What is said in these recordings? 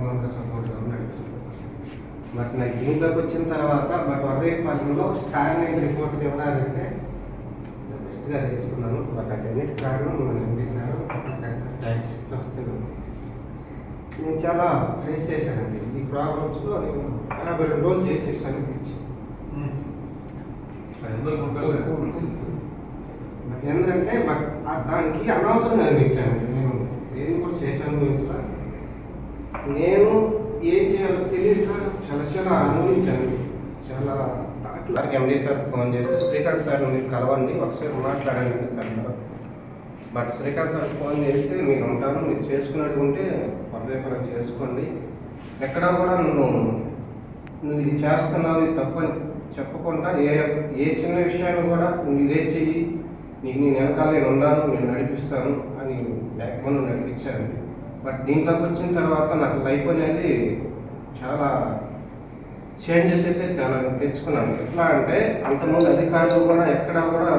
బ్యాక్బోన్గా సపోర్ట్గా నడిపిస్తుంది. బట్ నాకు దీంట్లోకి వచ్చిన తర్వాత బట్ వరదయపాలెంలో స్టార్ నైన్ రిపోర్ట్ ఇవ్వడాలంటే బెస్ట్గా తెలుసుకున్నాను బట్ అన్నిటి కారణం మన ఎంపీ సార్ ట్యాక్స్ వస్తున్నాను నేను చాలా ఫేస్ చేశానండి. ఈ ప్రాబ్లమ్స్లో నేను యాభై రెండు రోజులు చేసేసాను పిచ్చి బట్ ఏంటంటే బట్ దానికి అనవసరం అనిపించాను నేను నేను కూడా చేశాను గురించా నేను ఏం చేయాలో తెలియక చాలా చాలా అనుభవించాను. చాలా దాంట్లో. ఎండి సార్ ఫోన్ చేస్తే శ్రీకాంత్ సార్ మీరు కలవండి ఒకసారి మాట్లాడండి సార్ అన్నారు. బట్ శ్రీకాంత్ సార్ ఫోన్ చేస్తే మీరు ఉంటాను మీరు చేసుకున్నట్టుంటే పర్వేపరం చేసుకోండి. ఎక్కడా కూడా నువ్వు నువ్వు ఇది చేస్తున్నావు ఇది తప్పని చెప్పకుండా ఏ ఏ చిన్న విషయాన్ని కూడా నువ్వు ఇదే చెయ్యి. నీకు నేను వెనకాల నేను ఉన్నాను నేను నడిపిస్తాను అని బ్యాక్ నడిపించానండి బట్ దీంట్లోకి వచ్చిన తర్వాత నాకు లైఫ్ అనేది చాలా చేంజెస్ అయితే చాలా తెచ్చుకున్నాను. ఎట్లా అంటే అంతకుముందు అధికారులు కూడా ఎక్కడ కూడా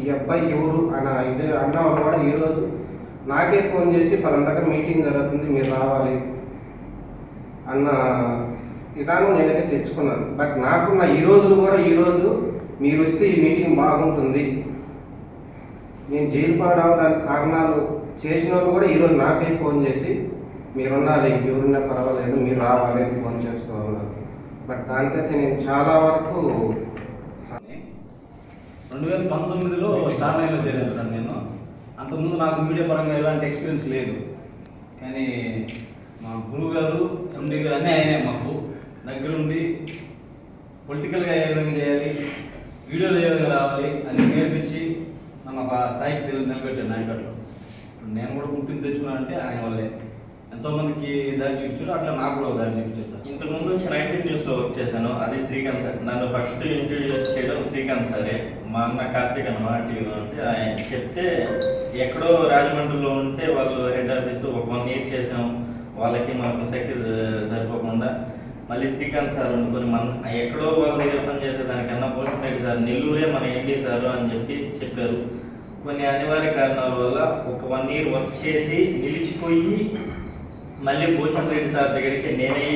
ఈ అబ్బాయి ఎవరు అన్న ఇదే అన్న వాళ్ళు కూడా ఈరోజు నాకే ఫోన్ చేసి పలానా మీటింగ్ జరుగుతుంది మీరు రావాలి అన్న విధానం నేనైతే తెచ్చుకున్నాను. బట్ నాకున్న ఈ రోజులు కూడా ఈరోజు మీరు వస్తే ఈ మీటింగ్ బాగుంటుంది. నేను జైలు పాడవడానికి కారణాలు చేసిన వాళ్ళు కూడా ఈరోజు నాకే ఫోన్ చేసి మీరు ఉండాలి ఎవరున్నా పర్వాలేదు మీరు రావాలి ఫోన్ చేస్తూ ఉన్నారు. బట్ దానికైతే నేను చాలా వరకు రెండు వేల పంతొమ్మిదిలో స్టార్ నైన్లో చేరాను సార్ నేను. అంతకుముందు నాకు మీడియా పరంగా ఎలాంటి ఎక్స్పీరియన్స్ లేదు. కానీ మా గురువు గారు ఎండి గారు అన్నీ ఆయనే మాకు. దగ్గరుండి పొలిటికల్గా ఏ విధంగా చేయాలి వీడియోలు ఏ విధంగా రావాలి అని నేర్పించి నన్ను ఒక స్థాయికి తెలి నిలబెట్టాడు నాయకట్లో నేను కూడా గుర్తింపు తెచ్చుకున్నానంటే ఆయన వల్లే. ఎంతోమందికి దారి చూపించారు అట్లా నాకు కూడా దారి చూపించారు సార్. ఇంతకుముందు నైన్టీన్ న్యూస్లో వర్క్ చేశాను అది శ్రీకాంత్ సార్. నన్ను ఫస్ట్ ఇంట్రడ్యూస్ చేయడం శ్రీకాంత్ సారే. మా అన్న కార్తీక్ అన్న టీవీలో ఉంటే ఆయన చెప్తే ఎక్కడో రాజమండ్రిలో ఉంటే వాళ్ళు హెడ్ ఆఫీస్ ఒక వన్ ఇయర్ చేసాం వాళ్ళకి మాకు సెక్యూర్ సరిపోకుండా. మళ్ళీ శ్రీకాంత్ సార్ అనుకుని మన ఎక్కడో వాళ్ళ దగ్గర పనిచేసే దానికన్నా పోస్ట్ సార్. నెల్లూరే మన ఎంపీ సార్ అని చెప్పి చెప్పారు. కొన్ని అనివార్య కారణాల వల్ల ఒక వన్ ఇయర్ వర్క్ చేసి నిలిచిపోయి మళ్ళీ భూషణ్ రెడ్డి సార్ దగ్గరికి నేనే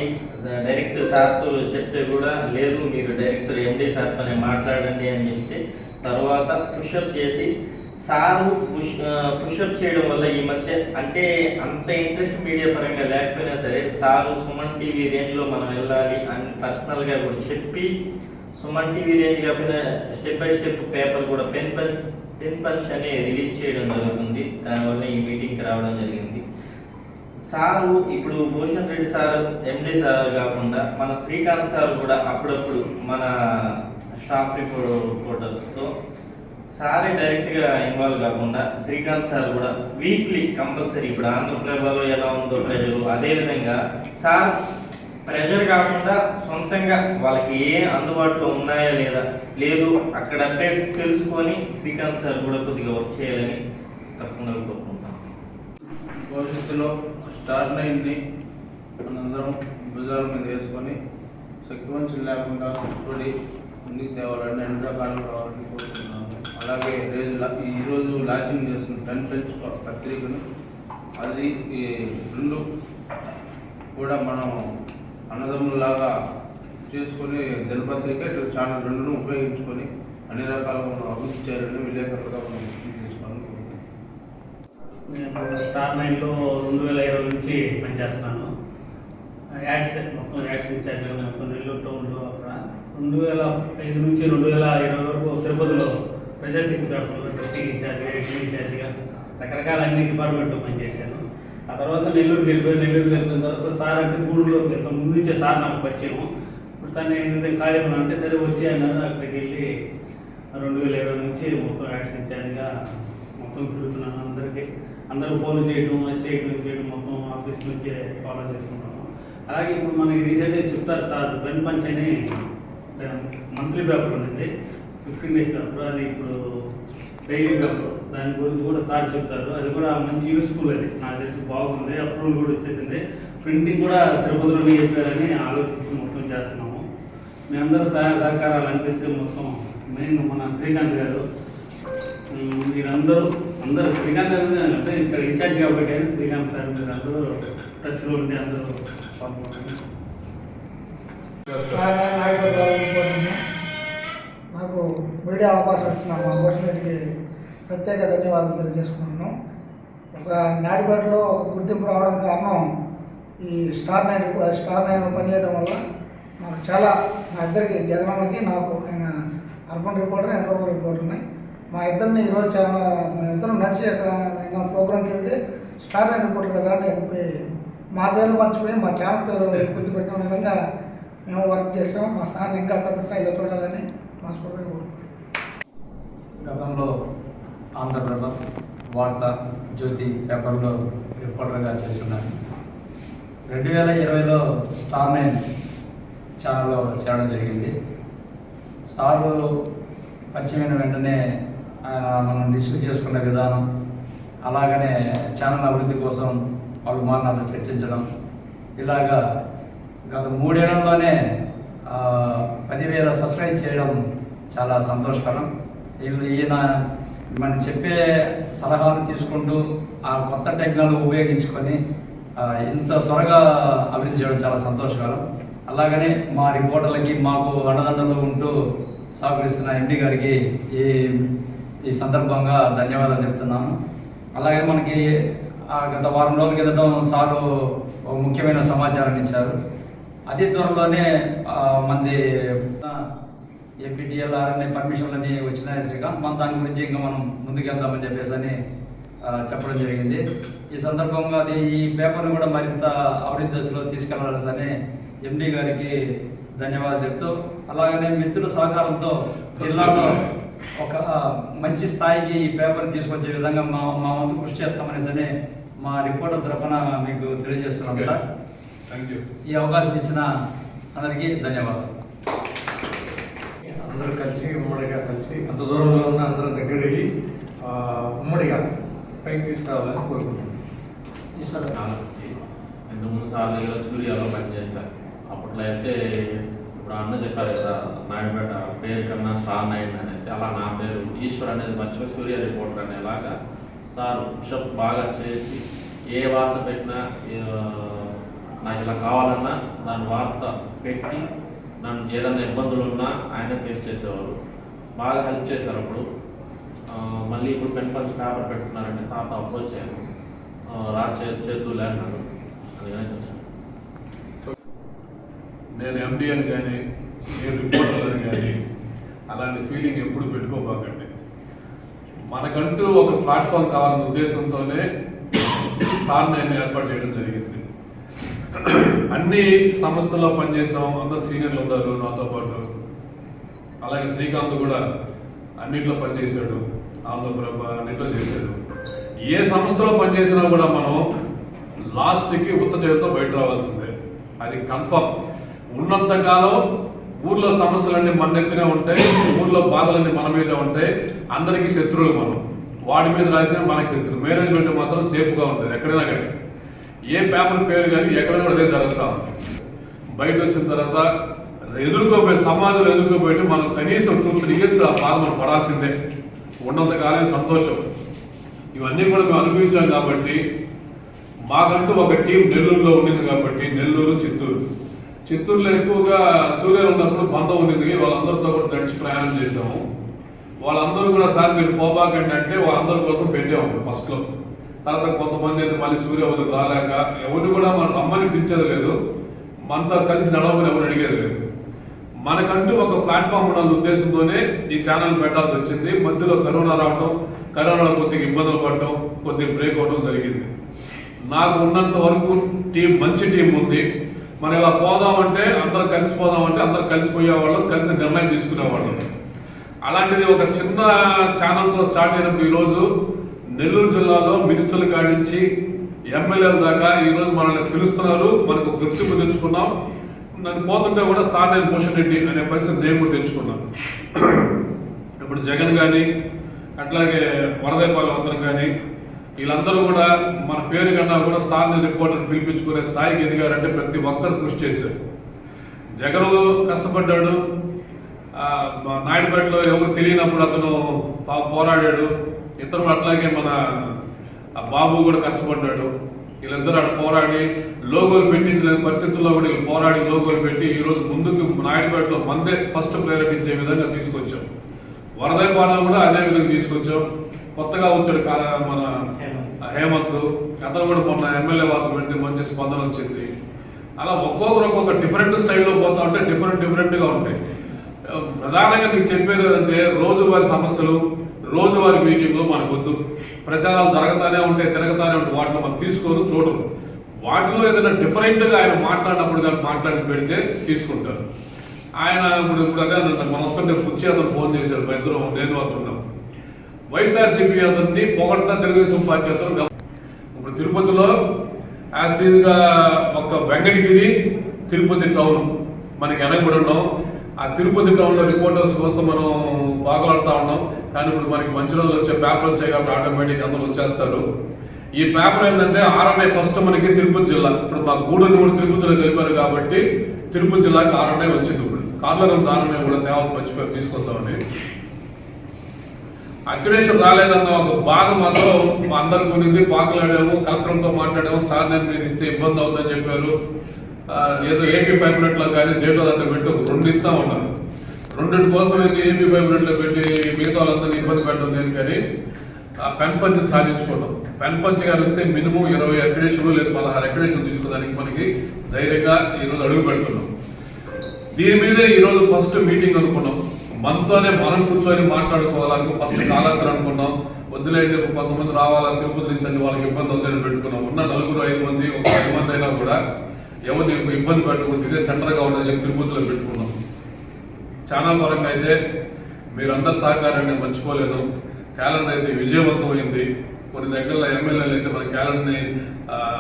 డైరెక్ట్ సార్తో చెప్తే కూడా లేదు మీరు డైరెక్ట్ ఎండి సార్తోనే మాట్లాడండి అని చెప్తే తర్వాత పుషప్ చేసి సారు పుష్ పుషప్ చేయడం వల్ల ఈ మధ్య అంటే అంత ఇంట్రెస్ట్ మీడియా పరంగా లేకపోయినా సరే సారు సుమన్ టీవీ రేంజ్లో మనం వెళ్ళాలి అని పర్సనల్గా కూడా చెప్పి సుమన్ టీవీ రేంజ్ కాకపోయినా స్టెప్ బై స్టెప్ పేపర్ కూడా పెన్ పన్ పెన్ పంచ్ అని రిలీజ్ చేయడం జరుగుతుంది. దానివల్ల ఈ మీటింగ్కి రావడం జరిగింది. సారు ఇప్పుడు Bhushan Reddy sir MD sir కాకుండా మన శ్రీకాంత్ సార్ కూడా అప్పుడప్పుడు మన స్టాఫ్ రిపోర్టర్స్తో సారే డైరెక్ట్గా ఇన్వాల్వ్ కాకుండా శ్రీకాంత్ సార్ కూడా వీక్లీ కంపల్సరీ ఇప్పుడు ఆంధ్రప్రభలో ఎలా ఉందో ప్రజలు అదేవిధంగా సార్ ప్రెషర్ కాకుండా సొంతంగా వాళ్ళకి ఏ అందుబాటులో ఉన్నాయా లేదా? లేదు అక్కడ అప్డేట్స్ తెలుసుకొని శ్రీకాంత్ సార్ కూడా కొద్దిగా వర్క్ చేయాలని తప్పకుండా కోరుకుంటాం భవిష్యత్తులో స్టార్ నైన్ని మనందరం భుజాల మీద వేసుకొని శక్తివంచం లేకుండా కష్టపడి ముందుకు తేవాలని అన్ని రకాలు రావాలని కోరుకుంటున్నాము అలాగే రోజు ఈరోజు లాంచింగ్ చేస్తున్న టెన్ టెన్స్ పత్రికను అది ఈ రెండు కూడా మనం అన్నదమ్ములాగా చేసుకొని దినపత్రిక ఇటు ఛానల్ రెండును ఉపయోగించుకొని అన్ని రకాలుగా మనం అభివృద్ధి చేయాలని విలేకరులుగా మనం నేను స్టార్ నైన్లో రెండు వేల ఇరవై నుంచి పనిచేస్తున్నాను. యాడ్స్ మొత్తం యాడ్స్ ఇన్ఛార్జ్ మొత్తం నెల్లూరు టౌన్లో అక్కడ రెండు వేల ఐదు నుంచి రెండు వేల ఇరవై వరకు తిరుపతిలో ప్రజాశక్తి పేపర్లో డిస్ట్రిక్ట్ ఇన్ఛార్జ్గా ఎడిటింగ్ రకరకాల అన్ని డిపార్ట్మెంట్లో పనిచేశాను. ఆ తర్వాత నెల్లూరుకి వెళ్ళిపోయి నెల్లూరుకి వెళ్ళిపోయిన తర్వాత సార్ అంటే గూడూరులో ఇంత ముందు నుంచే సార్ నాకు పరిచయం ఇప్పుడు సార్ నేను ఈ విధంగా ఖాళీ ఉన్నా అంటే సరే వచ్చి అన్నారు అక్కడికి వెళ్ళి రెండు వేల ఇరవై నుంచి మొత్తం యాడ్స్ ఇచ్చానుగా మొత్తం తిరుగుతున్నాను అందరికీ. అందరూ ఫోన్ చేయడం అది చేయడం చేయడం మొత్తం ఆఫీస్ నుంచి ఫాలో చేసుకుంటాము అలాగే ఇప్పుడు మనకి రీసెంట్గా చెప్తారు సార్ పెన్ పంచ్ అని మంత్లీ పేపర్ ఉంది ఫిఫ్టీన్ డేస్ పేపర్ అది ఇప్పుడు డైలీ పేపర్. దాని గురించి కూడా సార్ చెప్తారు. అది కూడా మంచి యూస్ఫుల్ అది. నాకు తెలిసి బాగుంది. అప్రూవల్ కూడా వచ్చేసింది. ప్రింటింగ్ కూడా తిరుపతిలోనే చెప్పారని ఆలోచించి మొత్తం చేస్తున్నాము. మీ అందరూ సహాయ సహకారాలు అందిస్తే మొత్తం మెయిన్ మన శ్రీకాంత్ గారు. మీరందరూ అందరూ శ్రీకాంత్ గారు అంటే ఇక్కడ ఇన్ఛార్జ్ కాబట్టి శ్రీకాంత్ సార్ మీరు అందరూ టచ్లో ఉండి అందరూ నాకు మీడియా అవకాశం ఇచ్చిన మా గవర్నమెంట్కి ప్రత్యేక ధన్యవాదాలు తెలియజేసుకుంటున్నాం. ఒక నాటిపాటిలో ఒక గుర్తింపు రావడం కారణం ఈ స్టార్ నైన్ స్టార్ నైన్ పనిచేయడం వల్ల నాకు చాలా మా ఇద్దరికి జగనన్నకి నాకు ఆయన అర్బన్ రిపోర్టర్ ఎంట్రోపర్ రిపోర్టర్ని మా ఇద్దరిని ఈరోజు చాలా మా ఇద్దరం నడిచి ఎక్కడ ప్రోగ్రామ్కి వెళ్తే స్టార్ నైన్ రిపోర్టర్ కదా అని చెప్పి మా పేర్లు మర్చిపోయి మా ఛానల్ పేరు గుర్తుపెట్టిన విధంగా మేము వర్క్ చేసాం మా స్థాన్ని ఇంకా పెద్ద స్థాయిలో చూడాలని మనస్ఫూర్తిగా కోరుకుంటున్నాం. గతంలో ఆంధ్రప్రభ వార్త జ్యోతి పేపర్లో రిపోర్టర్గా చేస్తున్నాను రెండు వేల ఇరవైలో స్టార్ నైన్ ఛానల్లో చేరడం జరిగింది. సారు పరిచయమైన వెంటనే ఆయన మనం డిస్కస్ చేసుకున్న విధానం అలాగనే ఛానల్ అభివృద్ధి కోసం వాళ్ళు మా చర్చించడం. ఇలాగా గత మూడేళ్ళలోనే పదివేల సబ్స్క్రైబ్ చేయడం చాలా సంతోషకరం. వీళ్ళు ఈయన మనం చెప్పే సలహాలు తీసుకుంటూ ఆ కొత్త టెక్నాలజీ ఉపయోగించుకొని ఇంత త్వరగా అభివృద్ధి చేయడం చాలా సంతోషకరం. అలాగనే మా రిపోర్టర్లకి మాకు అండదండలు ఉంటూ సహకరిస్తున్న ఎండి గారికి ఈ ఈ సందర్భంగా ధన్యవాదాలు చెప్తున్నాను అలాగే మనకి గత వారం రోజుల క్రితం సారు ముఖ్యమైన సమాచారం ఇచ్చారు. అతి త్వరలోనే మంది ఏపీటీఎల్ ఆర్ఎన్ఐ పర్మిషన్లని వచ్చినాయి శ్రీకాంత్ మనం దాని గురించి ఇంకా మనం ముందుకెళ్దామని చెప్పేసి అని చెప్పడం జరిగింది. ఈ సందర్భంగా అది ఈ పేపర్ని కూడా మరింత అభివృద్ధి దశలో తీసుకెళ్ళాలని ఎండి గారికి ధన్యవాదాలు చెప్తూ అలాగనే మిత్రుల సహకారంతో జిల్లాలో ఒక మంచి స్థాయికి ఈ పేపర్ తీసుకొచ్చే విధంగా మా మా వంతు కృషి చేస్తామనేసి అని మా రిపోర్టర్ తరఫున మీకు తెలియజేస్తున్నాం సార్. థ్యాంక్ యూ ఈ అవకాశం ఇచ్చిన అందరికీ ధన్యవాదాలు. అందరూ కలిసి ఉమ్మడిగా కలిసి అంత దూరంలో ఉన్న అందరం దగ్గర వెళ్ళి ఉమ్మడిగా పైకి తీసుకురావాలని కోరుకుంటున్నాను ఈశ్వర్ ఆలోచిస్తే ఇంతకుముందు సార్లు ఇలా సూర్యాలో పనిచేశారు. అప్పట్లో అయితే ఇప్పుడు అన్న చెప్పారు కదా నాయుడుపేట పేరు కన్నా స్టార్ నైన్ అనేసి అలా నా పేరు ఈశ్వర్ అనేది మర్చిపోయి సూర్య రిపోర్టర్ అనేలాగా సార్ పుషప్ బాగా చేసి ఏ వార్త పెట్టినా నాకు ఇలా కావాలన్నా దాని వార్త పెట్టి నన్ను ఏదైనా ఇబ్బందులు ఉన్నా ఆయన ఫేస్ చేసేవారు. బాగా హెల్ప్ చేశారు అప్పుడు. మళ్ళీ ఇప్పుడు పెన్ పంచ్ పేపర్ పెడుతున్నారంటే సాత అప్రోచ్ అయ్యాను రా చే చేద్దులే అన్నాడు అందుకనే నేను ఎండి అని కానీ నేను రిపోర్టర్ అని కానీ అలాంటి ఫీలింగ్ ఎప్పుడు పెట్టుకోబాకండి. మనకంటూ ఒక ప్లాట్ఫామ్ కావాలనే ఉద్దేశంతోనే స్టార్ నైన్ ఏర్పాటు చేయడం జరిగింది. అన్ని సంస్థల్లో పనిచేసాం అందరు సీనియర్లు ఉన్నారు నాతో పాటు. అలాగే శ్రీకాంత్ కూడా అన్నింటిలో పనిచేశాడు ఆంధ్రప్రభ అన్నింటిలో చేశాడు. ఏ సంస్థలో పనిచేసినా కూడా మనం లాస్ట్కి ఉత్త చేతితో బయట రావాల్సిందే. అది కన్ఫర్మ్. ఉన్నంత కాలం ఊర్లో సమస్యలన్నీ మన నెత్తినే ఉంటాయి ఊర్లో బాధలన్నీ మన మీదే ఉంటాయి. అందరికీ శత్రువులు మనం. వాడి మీద రాసిన మనకి శత్రువు. మేనేజ్మెంట్ మాత్రం సేఫ్గా ఉంటుంది ఎక్కడైనా కానీ. ఏ పేపర్ పేరు కానీ ఎక్కడ కూడా అదే జరుగుతూ బయట వచ్చిన తర్వాత ఎదుర్కోబోయే సమాజంలో ఎదుర్కోబోయి మనం కనీసం టూ త్రీ ఇయర్స్ ఆ ఫార్మర్ పడాల్సిందే. ఉన్నంత కాలం సంతోషం. ఇవన్నీ కూడా మేము అనుభవించాం కాబట్టి మాకంటూ ఒక టీం నెల్లూరులో ఉండింది కాబట్టి నెల్లూరు చిత్తూరు. చిత్తూరులో ఎక్కువగా సూర్య ఉన్నప్పుడు బంధం ఉండింది. వాళ్ళందరితో కూడా నడిచి ప్రయాణం చేసాము వాళ్ళందరూ కూడా సార్ మీరు పోబాకండి అంటే వాళ్ళందరి కోసం పెట్టాము ఫస్ట్లో తర్వాత కొంతమంది అయితే మళ్ళీ సూర్య రాలేక ఎవరిని కూడా మనం రమ్మని పిలిచేది లేదు. మనతో కలిసి నడవమని ఎవరు అడిగేది లేదు. మనకంటూ ఒక ప్లాట్ఫామ్ ఉన్న ఉద్దేశంతోనే ఈ ఛానల్ పెట్టాల్సి వచ్చింది. మధ్యలో కరోనా రావటం కరోనాలో కొద్దిగా ఇబ్బందులు పడటం కొద్దిగా బ్రేక్ అవడం జరిగింది. నాకు ఉన్నంత వరకు టీం మంచి టీం ఉంది. మనం ఇలా పోదామంటే అందరం కలిసిపోదామంటే అందరం కలిసిపోయేవాళ్ళం కలిసి నిర్ణయం తీసుకునేవాళ్ళం. అలాంటిది ఒక చిన్న ఛానల్తో స్టార్ట్ అయినప్పుడు ఈరోజు నెల్లూరు జిల్లాలో మినిస్టర్లు కాడించి ఎమ్మెల్యేల దాకా ఈరోజు మనల్ని పిలుస్తున్నారు. మనకు గుర్తింపు తెచ్చుకున్నాం. నన్ను పోతుంటే కూడా స్టార్ నైన్ భూషణ్ రెడ్డి అనే పరిస్థితి నేను కూడా తెచ్చుకున్నాను ఇప్పుడు జగన్ కానీ అట్లాగే వరదైపాల వంతరం కానీ వీళ్ళందరూ కూడా మన పేరు కన్నా కూడా స్థానిక రిపోర్టర్ పిలిపించుకునే స్థాయికి ఎదిగారంటే ప్రతి ఒక్కరు కృషి చేశారు. జగన్ కష్టపడ్డాడు. మా నాయుడుపేటలో ఎవరు తెలియనప్పుడు అతను పా- పోరాడాడు. ఇతరులు అట్లాగే మన బాబు కూడా కష్టపడ్డాడు. వీళ్ళందరూ ఆడ పోరాడి లోగోలు పెట్టించలేని పరిస్థితుల్లో కూడా వీళ్ళు పోరాడి లోగోలు పెట్టి ఈ రోజు ముందుకు నాయుడుపేటలో మందే ఫస్ట్ ప్రయారిటీ ఇచ్చే విధంగా తీసుకొచ్చాం. వరదైపాడులో కూడా అదే విధంగా తీసుకొచ్చాం. కొత్తగా వచ్చాడు మన హేమంత్. అతను కూడా మొన్న ఎమ్మెల్యే వార్త పెడితే మంచి స్పందన వచ్చింది. అలా ఒక్కొక్కరు ఒక్కొక్క డిఫరెంట్ స్టైల్లో పోతా ఉంటే డిఫరెంట్ డిఫరెంట్గా ఉంటాయి. ప్రధానంగా మీకు చెప్పేది ఏంటంటే రోజువారి సమస్యలు రోజువారి మీటింగ్లు మనకొద్దు. ప్రచారాలు జరగతానే ఉంటాయి తిరగతానే ఉంటాయి వాటిని మనం తీసుకోరు చూడరు. వాటిలో ఏదైనా డిఫరెంట్గా ఆయన మాట్లాడినప్పుడు కానీ మాట్లాడి పెడితే తీసుకుంటారు. ఆయన ఇప్పుడు ఇప్పుడు అదే అన్నది, మనం వస్తుంటే పుచ్చి అతను ఫోన్ చేశారు మా ఇద్దరు నేను అతను ఉన్నాం. వైఎస్ఆర్సీపీ అతన్ని పొగడ్తా తెలుగుదేశం పార్టీ అతను ఇప్పుడు తిరుపతిలో యాజ్ ఒక వెంకటగిరి తిరుపతి టౌన్ మనకి వెనకబడి ఉన్నాం. ఆ తిరుపతి టౌన్లో రిపోర్టర్స్ కోసం మనం బాగలాడుతూ ఉన్నాం. కానీ ఇప్పుడు మనకి మంచి రోజులు వచ్చే పేపర్ వచ్చాయి కాబట్టి ఆటోమేటిక్ అందరూ వచ్చేస్తారు. ఈ పేపర్ ఏంటంటే ఆర్ఎన్ఐ ఫస్ట్ మనకి తిరుపతి జిల్లా. ఇప్పుడు మా గూడూరు కూడా తిరుపతిలో కలిపారు కాబట్టి తిరుపతి జిల్లాకి ఆర్ఎన్ఐ వచ్చింది ఇప్పుడు. కార్లో ఆర్ఎన్ఐ కూడా తేవాల్సి మర్చిపోయి తీసుకొస్తామండి అగ్రేషన్ రాలేదన్న ఒక బాధ మాత్రం మా అందరికి ఉన్నింది. పాకులాడాము కలెక్టర్తో మాట్లాడాము స్టార్ నేమ్ మీద ఇస్తే ఇబ్బంది అవుతుందని చెప్పారు. ఏదో ఏపీ ఫైవ్ మినిట్లో కానీ డేటో దాంట్లో పెట్టి ఒక రెండు ఇస్తా ఉన్నారు. రెండింటి కోసం అయితే ఏపీ ఫైవ్ పెట్టి మిగతా వాళ్ళందరినీ ఇబ్బంది పెట్టడం లేదు కానీ ఆ పెన్ పంచ్ సాధించుకోవడం పెన్ పంచ్ గారు వస్తే మినిమం ఇరవై అక్రిడేషన్లు లేదా పదహారు అక్రిడేషన్ తీసుకోవడానికి మనకి ధైర్యంగా ఈరోజు అడుగు పెడుతున్నాం. దీని మీదే ఈరోజు ఫస్ట్ మీటింగ్ అనుకున్నాం. మనతోనే మనం కూర్చొని మాట్లాడుకోవాలనుకో ఫస్ట్ కాళేశ్వరం అనుకున్నాం. వద్దులేండి కొంతమంది రావాలని తిరుపతి నుంచి అని వాళ్ళకి ఇబ్బంది ఉందని పెట్టుకున్నాం. ఉన్న నలుగురు ఐదు మంది ఒక పది మంది అయినా కూడా ఎవరు ఇబ్బంది పెట్టకూడదు ఇదే సెంటర్గా ఉందని చెప్పి తిరుపతిలో పెట్టుకున్నాం. ఛానల్ పరంగా అయితే మీరందరి సహకారాన్ని మర్చిపోలేను క్యాలెండర్ అయితే విజయవంతమైంది కొన్ని దగ్గరలో ఎమ్మెల్యేలు అయితే మన క్యాలెండర్ని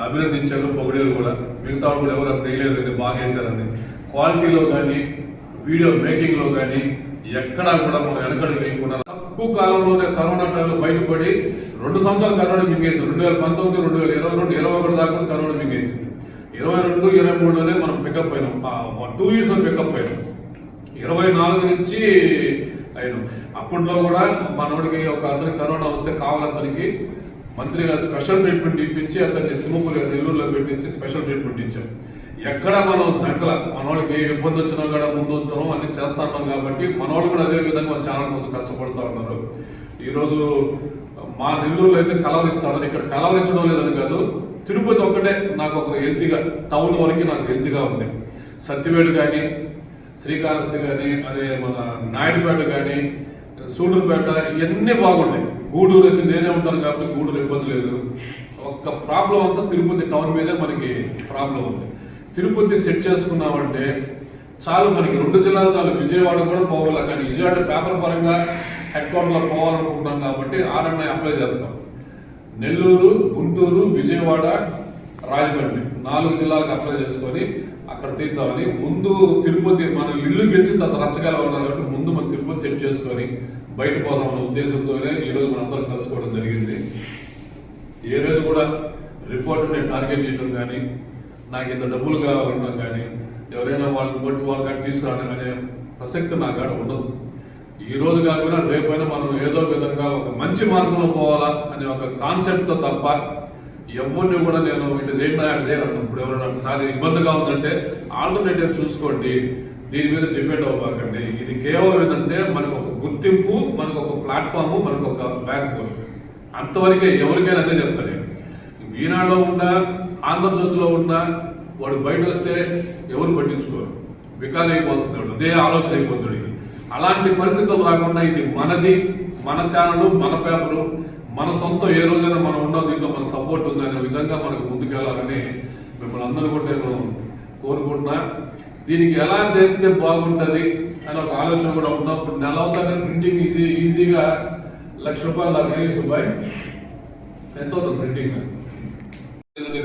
అభినందించారు పొగిడేరు కూడా. మిగతా కూడా ఎవరు అంత తెలియలేదు బాగా వేశారని క్వాలిటీలో కానీ వీడియో మేకింగ్లో కానీ ఎక్కడా కూడా మనం వెనకడు వేయకుండా తక్కువ కాలంలోనే కరోనా టైంలో బయటపడి రెండు సంవత్సరాలు కరోనా మింగేసి రెండు వేల పంతొమ్మిది రెండు వేల ఇరవై రెండు ఇరవై ఒకటి దాకా కరోనా మింగేసింది. ఇరవై రెండు ఇరవై మూడులోనే మనం పికప్ అయినాం. టూ ఇయర్స్ పికప్ అయినాం. ఇరవై నాలుగు నుంచి అయిన అప్పట్లో కూడా మనోడికి ఒక అతనికి కరోనా వస్తే కావాలతనికి అతనికి. మంత్రిగా స్పెషల్ ట్రీట్మెంట్ ఇప్పించి అతన్ని సింహపూర్ నెల్లూరులో పెట్టించి స్పెషల్ ట్రీట్మెంట్ ఇచ్చాం ఎక్కడ మనం జంటల మనోడికి ఏ ఇబ్బంది వచ్చినా కూడా ముందు ఉంటాం అన్ని చేస్తా ఉన్నాం కాబట్టి మనోళ్ళు కూడా అదే విధంగా మన ఛానల్ కోసం కష్టపడుతూ ఉన్నారు. ఈరోజు మా నెల్లూరులో అయితే కలవరిస్తారు ఇక్కడ కలవరించడం లేదని కాదు తిరుపతి ఒక్కటే నాకు ఒక హెల్తీగా టౌన్ వరకు నాకు హెల్తీగా ఉంది. సత్యవేడు కానీ శ్రీకాళహస్తి కానీ అదే మన నాయుడుపేట కానీ సూడూరుపేట ఇవన్నీ బాగున్నాయి గూడూరు అయితే నేనే ఉంటాను కాబట్టి గూడూరు ఇబ్బంది లేదు. ఒక్క ప్రాబ్లం అంతా తిరుపతి టౌన్ మీదే మనకి ప్రాబ్లం ఉంది. తిరుపతి సెట్ చేసుకున్నామంటే చాలు మనకి రెండు జిల్లాలు చాలు. విజయవాడ కూడా పోవాలి కానీ విజయవాడ పేపర్ పరంగా హెడ్ క్వార్టర్లో పోవాలనుకుంటున్నాం కాబట్టి ఆర్ఎన్ఐ అప్లై చేస్తాం. నెల్లూరు గుంటూరు విజయవాడ రాజమండ్రి నాలుగు జిల్లాలకు అప్లై చేసుకొని అక్కడ తీద్దామని ముందు తిరుపతి మనం ఇల్లు గెలిచి తన రచ్చగల ఉన్నారు కాబట్టి ముందు మనం తిరుపతి సెట్ చేసుకొని బయట పోదామన్న ఉద్దేశంతోనే ఈరోజు మనం అందరం కలుసుకోవడం జరిగింది. ఏ రోజు కూడా రిపోర్ట్ నేను టార్గెట్ చేయడం కానీ నాకు ఇంత డబ్బులు కావడం కానీ ఎవరైనా వాళ్ళని బట్టి వాళ్ళ తీసుకురావడం అనే ప్రసక్తి నా కాడ ఉండదు. ఈ రోజు కాకుండా రేపైనా మనం ఏదో విధంగా ఒక మంచి మార్గంలో పోవాలా అనే ఒక కాన్సెప్ట్తో తప్ప ఎవరిని కూడా నేను ఇటు చేయండి అటు చేయను ఇప్పుడు ఎవరైనా ఒకసారి ఇబ్బందిగా ఉందంటే ఆల్టర్నేటివ్ చూసుకోండి. దీని మీద డిపెండ్ అవ్వకండి. ఇది కేవలం ఏంటంటే మనకు ఒక గుర్తింపు మనకు ఒక ప్లాట్ఫామ్ మనకు ఒక బ్యాంక్ అంతవరకే ఎవరికైనా అదే చెప్తాను నేను. ఈనాడులో ఉన్నా ఆంధ్రజ్యోతిలో ఉన్నా వాడు బయట వస్తే ఎవరు పట్టించుకోరు. వికారం అయిపోతున్నాడు అదే ఆలోచన అయిపోతుంది అలాంటి పరిస్థితులు రాకుండా ఇది మనది మన ఛానల్ మన పేపరు మన సొంతం ఏ రోజైనా మనం ఉన్నాం దీంట్లో మన సపోర్ట్ ఉంది అనే విధంగా మనకు ముందుకెళ్ళాలని మిమ్మల్ని అందరూ కూడా నేను కోరుకుంటున్నా. దీనికి ఎలా చేస్తే బాగుంటుంది అని ఒక ఆలోచన కూడా ఉన్నప్పుడు ఇప్పుడు నెల అవుతానే ప్రింటింగ్ ఈజీ ఈజీగా లక్ష రూపాయలు దాకా అయ్యి ఎంత అవుతుంది ప్రింటింగ్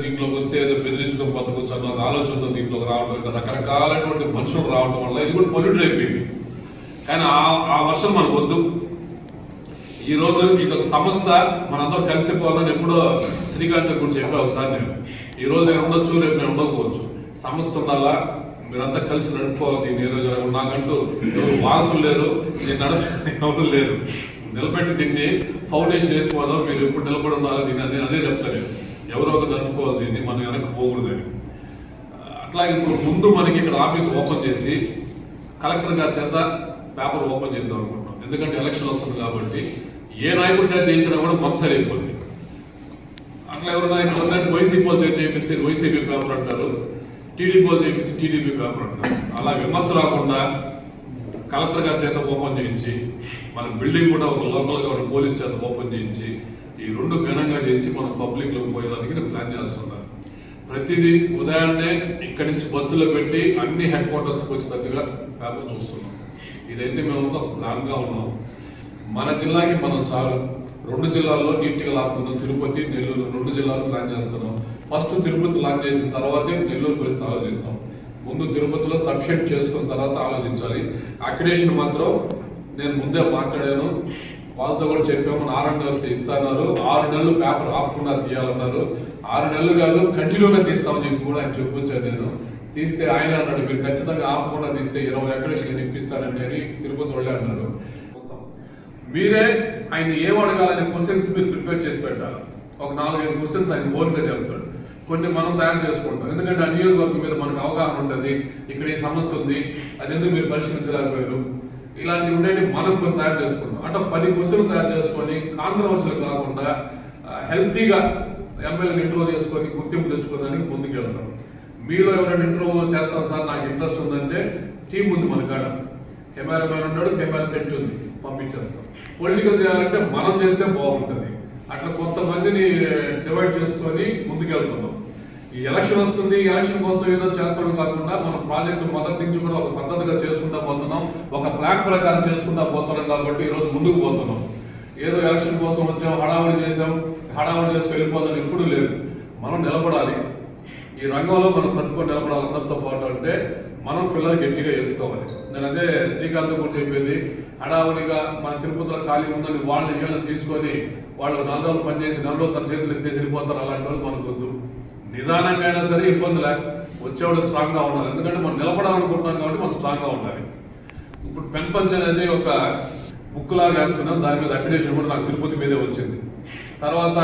దీంట్లోకి వస్తే ఏదో బెదిరించుకొని బతకొచ్చు అన్న ఆలోచనతో దీంట్లోకి రావడం ఇంకా రకరకాలైనటువంటి మనుషులు రావడం వల్ల ఇది కూడా పొల్యూట్ అయిపోయింది. కానీ ఆ ఆ వర్షం మనకు వద్దు. ఈ రోజు ఇది ఒక సంస్థ మనందరం కలిసిపోవాలని ఎప్పుడో శ్రీకాంత్ గురించి చెప్పా ఒకసారి నేను. ఈ రోజు నేను ఉండొచ్చు రేపు నేను ఉండకపోవచ్చు. సంస్థ ఉండాలా? మీరంతా కలిసి నడుపుకోవాలి దీన్ని. ఈ రోజు నాకంటూ ఎవరు వారసులు లేరు నేను నడప ఎవరు లేరు. నిలబెట్టి దీన్ని ఫౌండేషన్ వేసిపోదాం మీరు ఎప్పుడు నిలబడి ఉండాలి? దీన్ని అదే అదే చెప్తాను ఎవరో ఒకరు నడుపుకోవాలి దీన్ని. మనం వెనక్కి పోకూడదని. అట్లాగే ఇప్పుడు ముందు మనకి ఇక్కడ ఆఫీస్ ఓపెన్ చేసి కలెక్టర్ గారి చేత పేపర్ ఓపెన్ చేద్దాం అనుకుంటున్నాం. ఎందుకంటే ఎలక్షన్ వస్తుంది కాబట్టి ఏ నాయకుడు చేత చేయించినా కూడా మనసరి అయిపోయింది అట్లా ఎవరైనా ఇక్కడ వైసీపీ వాళ్ళు చేత చేపిస్తే వైసీపీ పేపర్ అంటారు. టీడీపీ వాళ్ళు చేపిస్తే టీడీపీ పేపర్ అంటారు. అలా విమర్శ రాకుండా కలెక్టర్ గారి చేత ఓపెన్ చేయించి మన బిల్డింగ్ కూడా ఒక లోకల్గా ఉన్న పోలీస్ చేత ఓపెన్ చేయించి ఈ రెండు ఘనంగా చేయించి మనం పబ్లిక్లోకి పోయేదానికి నేను ప్లాన్ చేస్తున్నాను. ప్రతిదీ ఉదయాన్నే ఇక్కడి నుంచి బస్సులో పెట్టి అన్ని హెడ్ క్వార్టర్స్కి వచ్చేటట్టుగా పేపర్ చూస్తున్నాం. ఇదైతే మేము ఒక ప్లాన్గా ఉన్నాం. మన జిల్లాకి మనం చాలు. రెండు జిల్లాల్లో నీట్గా లాక్కుందాం. తిరుపతి నెల్లూరు రెండు జిల్లాలు ప్లాన్ చేస్తున్నాం. ఫస్ట్ తిరుపతి లాంచ్ చేసిన తర్వాతే నెల్లూరు పరిస్థితి ఆలోచిస్తాం. ముందు తిరుపతిలో సబ్షెట్ చేసుకున్న తర్వాత ఆలోచించాలి. అక్రిడేషన్ మాత్రం నేను ముందే మాట్లాడాను. వాళ్ళతో కూడా చెప్పాము. ఆరు వస్తే ఇస్తున్నారు. ఆరు నెలలు పేపర్ ఆపకుండా తీయాలన్నారు. ఆరు నెలలు కాదు కంటిన్యూగా తీస్తామని చెప్పి కూడా ఆయన చూపించాను నేను. తీస్తే ఆయన అన్నాడు మీరు ఖచ్చితంగా ఆపకుండా తీస్తే ఇరవై అక్రిడేషన్ ఇప్పిస్తానండి అని తిరుపతి వాళ్ళే అన్నారు. మీరే ఆయన ఏం అడగాలనే క్వశ్చన్స్ మీరు ప్రిపేర్ చేసి పెట్టాలి. ఒక నాలుగైదు క్వశ్చన్స్ ఆయన ఓన్గా చెప్తాడు. కొన్ని మనం తయారు చేసుకుంటాం. ఎందుకంటే ఆ నియోజకవర్గం మీద మనకు అవగాహన ఉంటుంది. ఇక్కడ ఈ సమస్య ఉంది. అది ఎందుకు మీరు పరిశీలించలేకపోయారు ఇలాంటివి ఉండేవి మనం కొన్ని తయారు చేసుకుంటాం. అంటే పది క్వశ్చన్లు తయారు చేసుకొని కాంట్రవర్సీలు కాకుండా హెల్తీగా ఎమ్మెల్యేని ఇంట్రో చేసుకొని గుర్తింపు తెచ్చుకోవడానికి ముందుకు వెళ్తాం మీలో ఎవరైనా ఇంట్రో చేస్తాం సార్? నాకు ఇంట్రెస్ట్ ఉందంటే టీం ఉంది మన కాడ. కెమెరామెన్ ఉన్నాడు కెమెరా సెట్ ఉంది. పంపించేస్తాం. పొలిటికల్ చేయాలంటే మనం చేస్తే బాగుంటుంది. అట్లా కొంతమందిని డివైడ్ చేసుకొని ముందుకెళ్తున్నాం. ఈ ఎలక్షన్ వస్తుంది ఈ ఎలక్షన్ కోసం ఏదో చేస్తాడు కాకుండా మనం ప్రాజెక్టు మొదటి నుంచి కూడా ఒక పద్ధతిగా చేసుకుంటా పోతున్నాం. ఒక ప్లాన్ ప్రకారం చేసుకుంటా పోతున్నాం కాబట్టి ఈరోజు ముందుకు పోతున్నాం. ఏదో ఎలక్షన్ కోసం వచ్చాం హడావుడి చేసాం హడావుడి చేసి వెళ్ళిపోతాం ఎప్పుడు లేదు. మనం నిలబడాలి. ఈ రంగంలో మనం తట్టుకొని నిలబడాలి అందరితో పాటు అంటే మనం పిల్లలు గట్టిగా వేసుకోవాలి నేను అదే శ్రీకాంత్ కూడా చెప్పేది హడావుడిగా మన తిరుపతిలో ఖాళీ ఉందని వాళ్ళని వీళ్ళని తీసుకొని వాళ్ళు నాలుగు రోజులు పనిచేసి నెలలో తన చేతులు ఎత్తే వెళ్ళిపోతారు అలాంటి వాళ్ళు మనకు వద్దు. నిదానంగా అయినా సరే ఇబ్బంది లేక వచ్చేవాడు స్ట్రాంగ్గా ఉండాలి. ఎందుకంటే మనం నిలబడాలనుకుంటున్నాం కాబట్టి మనం స్ట్రాంగ్గా ఉండాలి. ఇప్పుడు పెన్ పంచ్ అనేది ఒక బుక్ లాగా వేస్తున్నాం దాని మీద అప్లికేషన్ కూడా నాకు తిరుపతి మీదే వచ్చింది. తర్వాత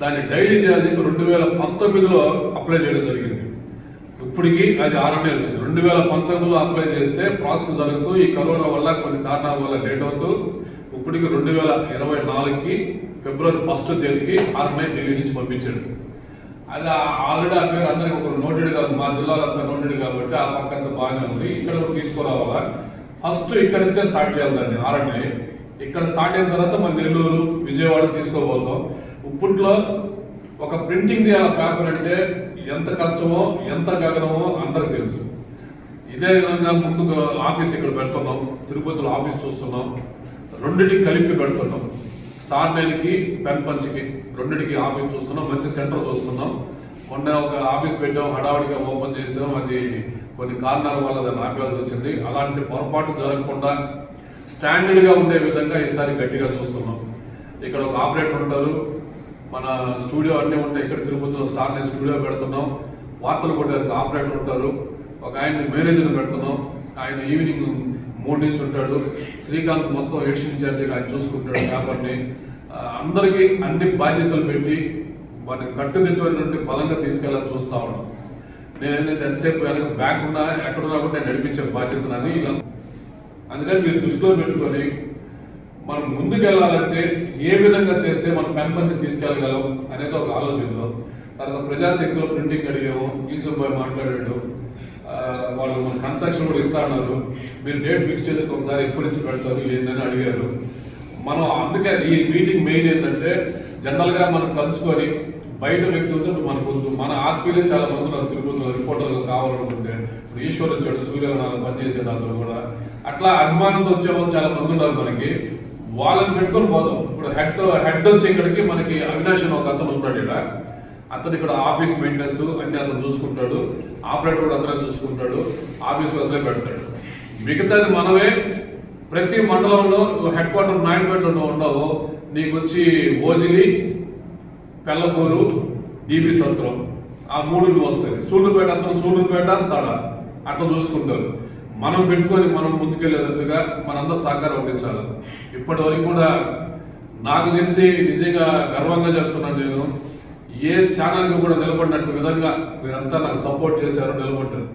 దాన్ని డైలీ చేయాలి రెండు వేల పంతొమ్మిదిలో అప్లై చేయడం జరిగింది. ఇప్పటికి అది ఆరంభమే వచ్చింది. రెండు వేల పంతొమ్మిదిలో అప్లై చేస్తే ప్రాసెస్ జరుగుతూ ఈ కరోనా వల్ల కొన్ని కారణాల వల్ల లేట్ అవుతూ ఇప్పటికి రెండు వేల ఇరవై నాలుగుకి ఫిబ్రవరి ఫస్ట్ తేదీకి ఆర్ఎంఐ ఢిల్లీ నుంచి పంపించాడు అది ఆల్రెడీ ఆ పేరు అందరికి ఒక నోటెడ్ కాదు మా జిల్లాలో అంతా నోటెడ్ కాబట్టి ఆ పక్క అంతా బాగానే ఉంది. ఇక్కడ కూడా తీసుకురావాలా? ఫస్ట్ ఇక్కడ నుంచే స్టార్ట్ చేయాలి దాన్ని ఆర్ఎంఐ. ఇక్కడ స్టార్ట్ అయిన తర్వాత మన నెల్లూరు విజయవాడ తీసుకోబోతాం ఇప్పట్లో ఒక ప్రింటింగ్ చేయాలి పేపర్ అంటే ఎంత కష్టమో ఎంత గగనమో అందరికి తెలుసు. ఇదే విధంగా ముందు ఆఫీస్ ఇక్కడ పెడుతున్నాం తిరుపతిలో ఆఫీస్ చూస్తున్నాం రెండింటికి కలిపి పెడుతున్నాం. స్టార్ నైన్కి పెన్ పంచ్కి రెండింటికి ఆఫీస్ చూస్తున్నాం మంచి సెంటర్ చూస్తున్నాం. మొన్న ఒక ఆఫీస్ పెట్టాం హడావుడిగా ఓపెన్ చేసాం అది కొన్ని కారణాల వల్ల దాన్ని ఆపేయాల్సి వచ్చింది. అలాంటి పొరపాటు జరగకుండా స్టాండర్డ్గా ఉండే విధంగా ఈసారి గట్టిగా చూస్తున్నాం. ఇక్కడ ఒక ఆపరేటర్ ఉంటారు మన స్టూడియో అన్నీ ఉంటాయి. ఇక్కడ తిరుపతిలో స్టార్ నైన్ స్టూడియో పెడుతున్నాం. వార్తలు కొట్టడానికి ఆపరేటర్ ఉంటారు. ఒక ఆయన్ని మేనేజర్ పెడుతున్నాం. ఆయన ఈవినింగ్ మూడు నుంచి ఉంటాడు. శ్రీకాంత్ మొత్తం ఎడిషన్ ఇన్ఛార్జిగా ఆయన చూసుకుంటాడు పేపర్ని. అందరికీ అన్ని బాధ్యతలు పెట్టి మన కట్టుదిట్టమైనటువంటి బలంగా తీసుకెళ్ళాలని చూస్తా ఉన్నాం. నేనైతే ఎంతసేపు వెనక బ్యాక్ ఉన్నా ఎక్కడ కూడా నేను నడిపించే బాధ్యత నాది. ఇలా అందుకని మీరు దృష్టిలో పెట్టుకొని మనం ముందుకెళ్ళాలంటే ఏ విధంగా చేస్తే మనం పెన్ పంచి తీసుకెళ్ళగలం అనేది ఒక ఆలోచిద్దాం తర్వాత ప్రజాశక్తిలో ప్రింటింగ్ అడిగాము ఈశ్వర్ బాయ్ మాట్లాడాడు వాళ్ళు మన కన్స్ట్రక్షన్ కూడా ఇస్తా అన్నారు మీరు డేట్ ఫిక్స్ చేసుకుని ఒకసారి ఎప్పటి నుంచి పెడతారు ఏందని అడిగారు. మనం అందుకే ఈ మీటింగ్ మెయిన్ ఏంటంటే జనరల్గా మనం కలుసుకొని బయట వ్యక్తులతో మనకు వద్దు మన ఆత్మీయులే చాలా మంది నాకు తిరుగుతున్న రిపోర్టర్లు కావాలనుకుంటే. ఇప్పుడు ఈశ్వర్ వచ్చాడు సూర్యనారాయణ పనిచేసే దాంట్లో కూడా. అట్లా అభిమానంతో వచ్చే వాళ్ళు చాలా మంది ఉన్నారు మనకి. వాళ్ళని పెట్టుకొని పోదాం. ఇప్పుడు హెడ్ హెడ్ వచ్చి ఇక్కడికి మనకి అవినాష్ అని ఒక అతను ఉన్నాడు ఇక్కడ. అతను ఇక్కడ ఆఫీస్ మెయింటెనెన్స్ అన్ని అతను చూసుకుంటాడు. ఆపరేటర్ కూడా అతనే చూసుకుంటాడు. ఆఫీస్ అతనే పెడతాడు. మిగతాది మనమే ప్రతి మండలంలో హెడ్ క్వార్టర్ నాయుడుపేటలో ఉండవు. నీకు వచ్చి ఓజిలి పెళ్ళకూరు డిబి సత్రం. ఆ మూడు వస్తాయి. సూళ్ళుపేట అతను సూళ్ళుపేట తడ. అట్లా చూసుకుంటారు. మనం పెట్టుకొని మనం ముందుకెళ్ళేటట్టుగా మనందరూ సహకారం అందించాలి. ఇప్పటి వరకు కూడా నాకు తెలిసి నిజంగా గర్వంగా చెప్తున్నాను నేను ఏ ఛానల్కి కూడా నిలబడినట్టు విధంగా మీరంతా నాకు సపోర్ట్ చేశారు నిలబడ్డారు.